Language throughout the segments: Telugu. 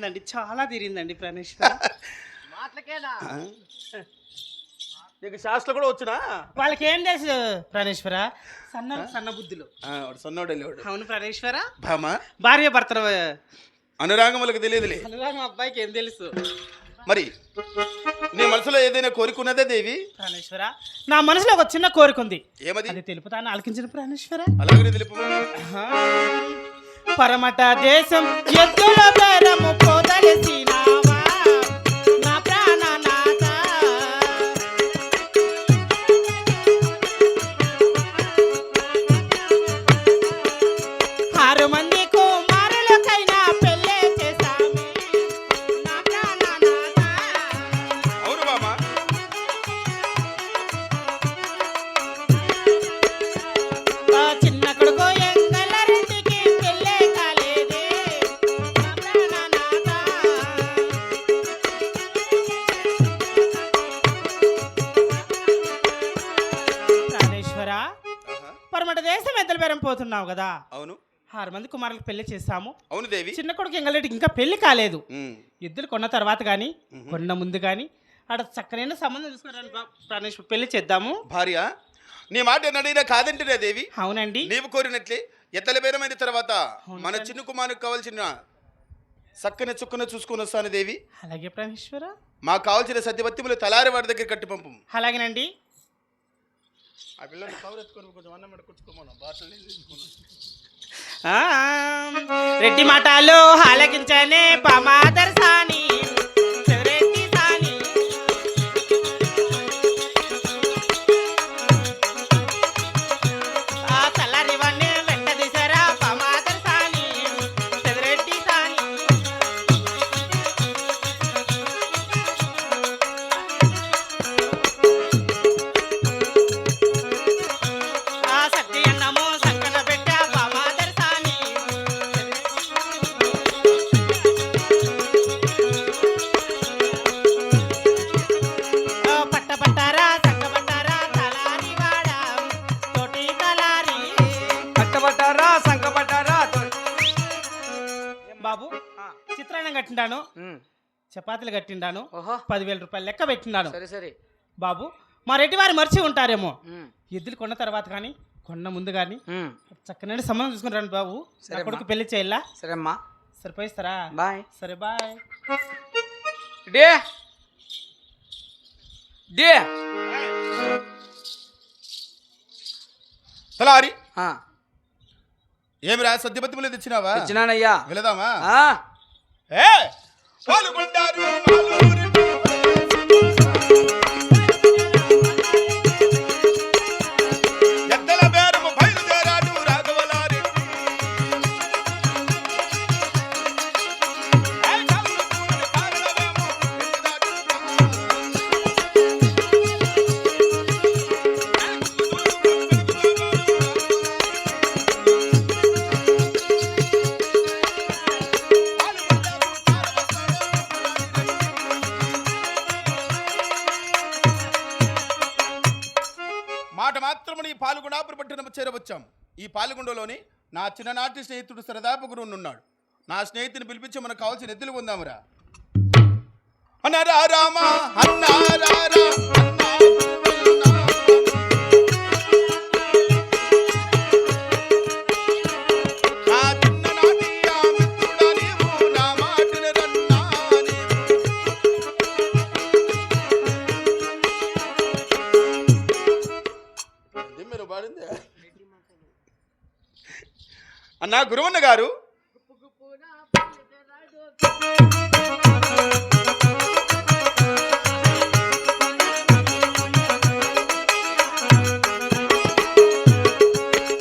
తీరిందండి. చాలా తీరిందండి ప్రాణేశ్వర మాటలకేనా? నీకు శాస్త్రం కూడా వచ్చినా? వాళ్ళకి ఏం తెలుసు ప్రాణేశ్వర సన్న సన్న బుద్ధులు. సన్నోడు వెళ్ళేవాడు అవును ప్రాణేశ్వర భామ? భార్య భర్తల అనురాగములకు తెలియదులే. అనురాగం అబ్బాయికి ఏం తెలుసు? మరి నీ మనసులో ఏదైనా కోరికున్నదే దేవి? ప్రాణేశ్వర నా మనసులో ఒక చిన్న కోరిక ఉంది. ఏమది? అది తెలుపుతాను ఆలకించిన ప్రాణేశ్వర అలాగే తెలుపు. పరమట దేశం ఎద్దుల బేరము పోదలసినావా ఆహా. పరమట దేశం ఎద్దల బేరం పోతున్నావు కదా. అవును. ఆరు మంది కుమారులకు పెళ్ళి చేస్తాము అవును దేవి. చిన్న కొడుకు ఎంగలరెడ్డికి ఇంకా పెళ్ళి కాలేదు. ఎద్దులు కొన్న తర్వాత కానీ కొన్న ముందు కానీ ఆడ చక్కనైన సంబంధం ప్రాణేశ్వర పెళ్ళి చేద్దాము. భార్య నీ మాట ఎన్నడైనా కాదంటున్నా దేవి. అవునండి. నీవు కోరినట్లే ఎత్తల బేరమైన తర్వాత మన చిన్న కుమారుకు కావాల్సిన చక్కని చుక్కన చూసుకొని వస్తాను దేవి. అలాగే ప్రాణేశ్వర. మాకు కావాల్సిన సత్యవత్యములు తలారి వాడి దగ్గర కట్టి పంపు అలాగేనండి. ఆ పిల్లలు కవర్ కొంచెం అన్నం పెట్టుకొచ్చుకోమను బాటలు రెడ్డి మాటలు ఆలకించనే పమాదర్శాని. చపాతీలు కట్టిండాను. ఓహో. పదివేల రూపాయలు లెక్క పెట్టిండాను. సరే సరే. బాబు మా రెడ్డి వారు మర్చి ఉంటారేమో. ఎద్దులు కొన్న తర్వాత కానీ కొన్న ముందు కానీ. చక్కనైన సంబంధం చూసుకుని రండి బాబు. నా సరే కొడుకు పెళ్ళి చేయాలా? సరే అమ్మా సరిపోయిస్తారా? బాయ్. సరే బాయ్. డే. డే. తలారి. ఏమిరా సత్యవత్యములు తెచ్చినావా? వచ్చినానయ్యా వెళదామా? ఏ! పాల్గొంటారు మాత్రము ఈ పట్టణం చేరవచ్చాం. ఈ పాలగుండలోని నా చిన్ననాటి స్నేహితుడు సరదాపు గురువు ఉన్నాడు. నా స్నేహితుని పిలిపించి మనకు కావాల్సిన ఎద్దులు పొందామురా అన్నారా రామా అన్నారా అన్నా గురువన్న గారు.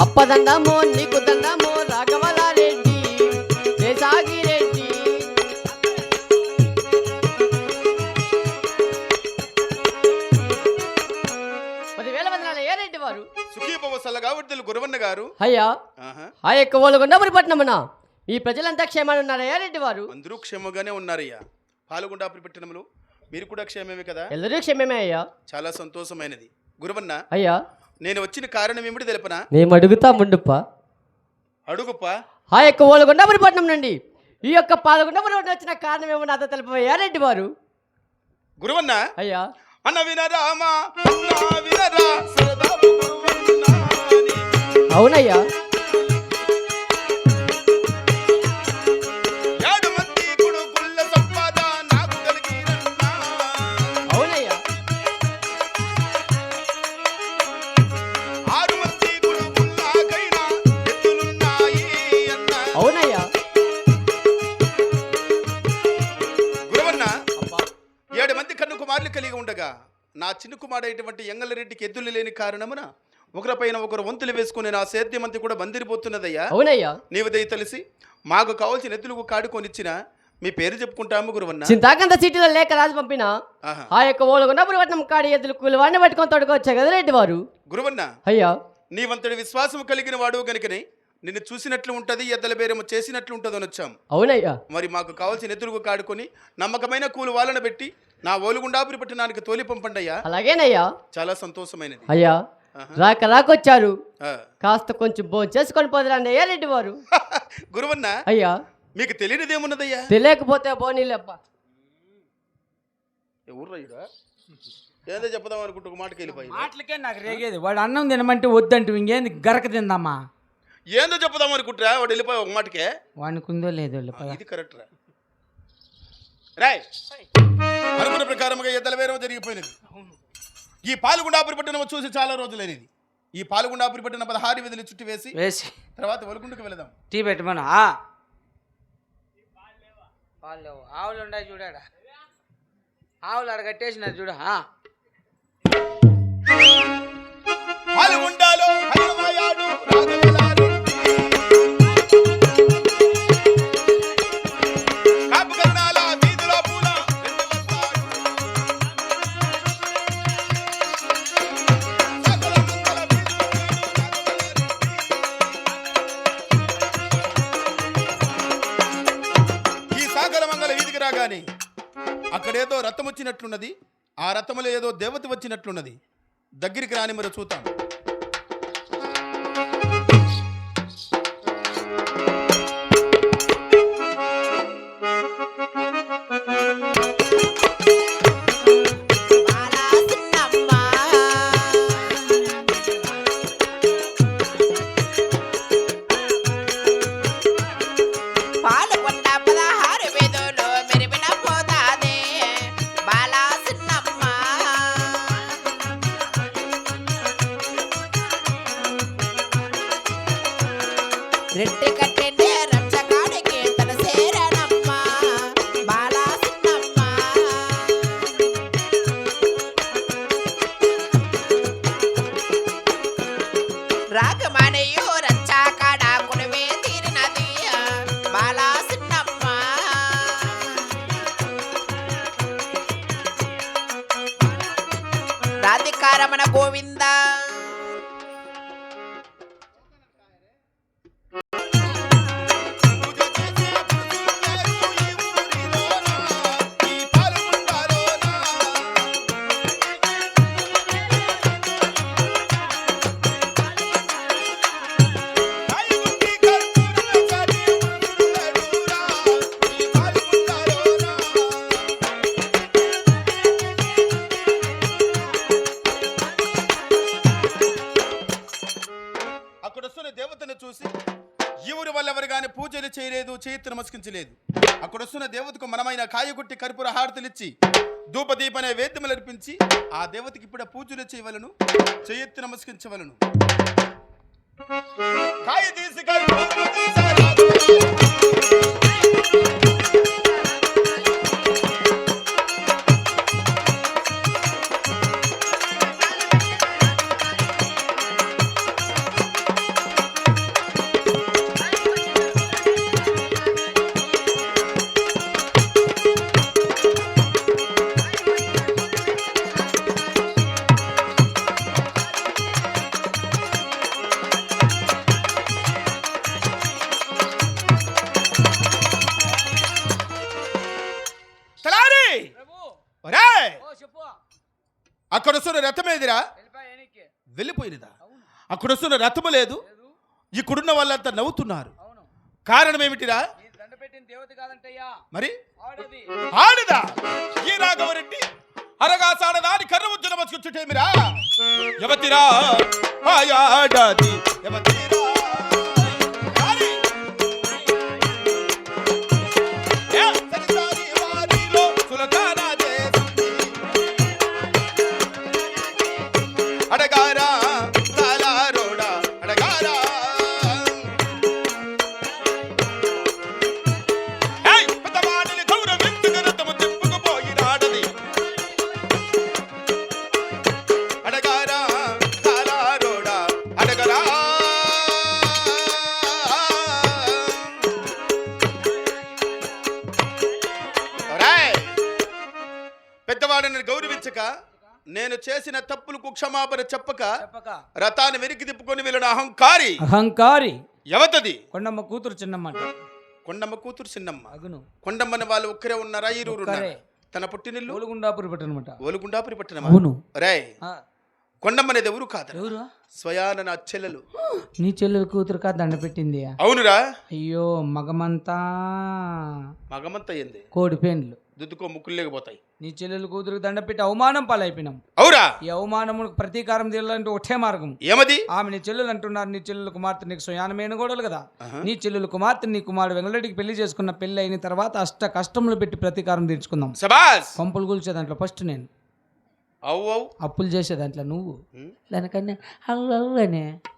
అప్పదండమో నీకు దండమో రాఘవలారెడ్డి దేశాగిరెడ్డి పదివేల వందల ఏ రెడ్డి వారు? సుఖీభవ సల్లగా విడుదల గురువన్న గారు. అయ్యా. ఆ యొక్క ఓలుగొండపురి పట్నమున ఈ ప్రజలంతా క్షేమాన్ని ఉన్నారా ఏ రెడ్డి వారు? అందరూ క్షేమంగానే ఉన్నారయ్యా పాల్గొండాపురి పట్టణంలో మీరు కూడా క్షేమమే కదా? ఎల్లరూ క్షేమమే అయ్యా. చాలా సంతోషమైనది. గురువన్న అయ్యా. నేను వచ్చిన కారణం ఏమిటి తెలుపనా? మేము అడుగుతా ముండుప్ప అడుగుప్ప ఆ యొక్క ఓలుగొండపురి పట్నం నుండి. ఈ యొక్క పాల్గొండ వచ్చిన కారణం ఏమో నాతో తెలిపోయా రెడ్డి వారు. గురువన్న అయ్యా. అన్న వినరామా. అవునయ్యా. ఉండగా నా చిన్న కుమారుడైనటువంటి ఎంగళరెడ్డికి ఎద్దులు లేని కారణమున ఒకరిపైన ఒకరు వంతులు వేసుకుని నా సేద్యమంతి కూడా బందిరిపోతున్నదయ్యా అవునయ్యా. నీవు దయ తెలిసి మాకు కావాల్సిన ఎద్దులు కాడుకొనిచ్చిన మీ పేరు చెప్పుకుంటాము గురువన్న చింతాకంత సిటీలో లేక రాజు పంపిన. ఆ యొక్క కాడి ఎద్దులు కూలివాడిని పట్టుకొని తొడగొచ్చా కదా రెడ్డి వారు గురువన్న అయ్యా. నీవంతటి విశ్వాసం కలిగిన వాడు కనుకనే నిన్ను చూసినట్లు ఉంటది ఎద్దల బేరము చేసినట్లు ఉంటుందని వచ్చాం. అవునయ్యా. మరి మాకు కావాల్సిన ఎదురుగు కాడుకొని నమ్మకమైన కూలు వాళ్ళను పెట్టి నా ఓలుగుండాపురి పట్టణానికి తోలి పంపండయ్యా. అలాగేనయ్యా. చాలా సంతోషమైనది. అయ్యా. రాక రాకొచ్చారు. ఆ. కాస్త కొంచెం భోజనం చేసుకొని పోదురండి అయ్యా రెడ్డి వారు. గురువన్న అయ్యా. మీకు తెలియనిదేమున్నదయ్యా? తెలియకపోతే బోనీలేబ్బా ఎవరు ఏదో చెప్దాం అనుకుంటూ ఒక మాటకి వెళ్ళిపోయి మాటలకే నాకు రేగేది. వాడు అన్నం తినమంటే వద్దంటు ఇంకేంది గరక తిందామా? ఏందో చెప్దాం అనుకుంటారా? వాడు వెళ్ళిపోయి ఒక మాటకే. వానుకుందో లేదో ఇది కరెక్ట్ రా రాయ్ అనుకున్న ప్రకారముగా ఎద్దల వేరం జరిగిపోయినది. ఈ పాల్గొండాపురి పట్టణం చూసి చాలా రోజులైనది. ఈ పాల్గొండాపురి పట్టణ పదహారు విధులు చుట్టి వేసి వేసి తర్వాత వలుగుండుకు వెళదాం. టీ పెట్టమను. ఆవులు ఉన్నాయి చూడాడా ఆవులు అక్కడ కట్టేసినారు చూడ. అక్కడేదో రథం వచ్చినట్లున్నది ఆ రథములో ఏదో దేవత వచ్చినట్లున్నది. దగ్గరికి రాని మరి చూద్దాం. చేతి అక్కడొస్తున్న దేవతకు మనమైన కాయగుట్టి కర్పూర హారతులిచ్చి ధూపదీపనే వేద్యములు అర్పించి ఆ దేవతకి ఇప్పుడు పూజలు చేయవలను చేయెత్తి నమస్కరించవలను. కాయ తీసి అక్కడ వస్తున్న రథం ఏదిరా? వెళ్ళిపోయినదా? అక్కడ వస్తున్న రథము లేదు. ఇక్కడున్న వాళ్ళంతా నవ్వుతున్నారు. కారణం ఏమిటిరా? మరి? ఆడది. ఆడదా? ఈ రాఘవరెడ్డి అరగాసాడదాని కర్ర ఉజ్జున బతుకుచ్చుటేమిరా యవతిరా ఆయాడాది. యవతిరా చేసిన తప్పులకు క్షమాపణ చెప్పక చెప్పక రథాన్ని వెనక్కి తిప్పుకొని వెళ్ళిన అహంకారి అహంకారి ఎవతది? కొండమ్మ కూతురు చిన్నమ్మాట కొండమ్మ కూతురు చిన్నమ్మ. అగును. కొండమ్మని వాళ్ళు ఒక్కరే ఉన్నారా? ఒక్కరే. తన పుట్టినిల్లు? ఓలుగుండాపురి పట్టనమాట ఓలుగుండాపురి పట్టణమా? అవును. రే కొండమ్మనేది ఎవరు కాదు ఎవరు? స్వయాన నా చెల్లెలు. నీ చెల్లెలు కూతురు కా దండ పెట్టింది. అవునురా. అయ్యో మగమంతా మగమంత అయింది కోడి పేండ్లు. దుద్దుకో ముక్కులు లేకపోతాయి. నీ చెల్లెలు కూతురుకు దండ పెట్టి అవమానం పాలైపోయినాం. అవురా? ఈ అవమానములకు ప్రతీకారం తీయాలంటే ఒకటే మార్గం. ఏమది? ఆమె నీ చెల్లెలు అంటున్నారు నీ చెల్లెలు కుమార్తె నీకు స్వయానమైన గోడలు కదా. నీ చెల్లెలు కుమార్తె నీ కుమారుడు వెంగళరెడ్డికి పెళ్ళి చేసుకున్న పెళ్ళి అయిన తర్వాత అష్ట కష్టములు పెట్టి ప్రతీకారం తీర్చుకుందాం. సబాస్ పంపులు కూల్చే దాంట్లో ఫస్ట్ నేను. అవు అవు అప్పులు చేసే దాంట్లో నువ్వు. దానికన్నా అవ్వు అవ్వు అనే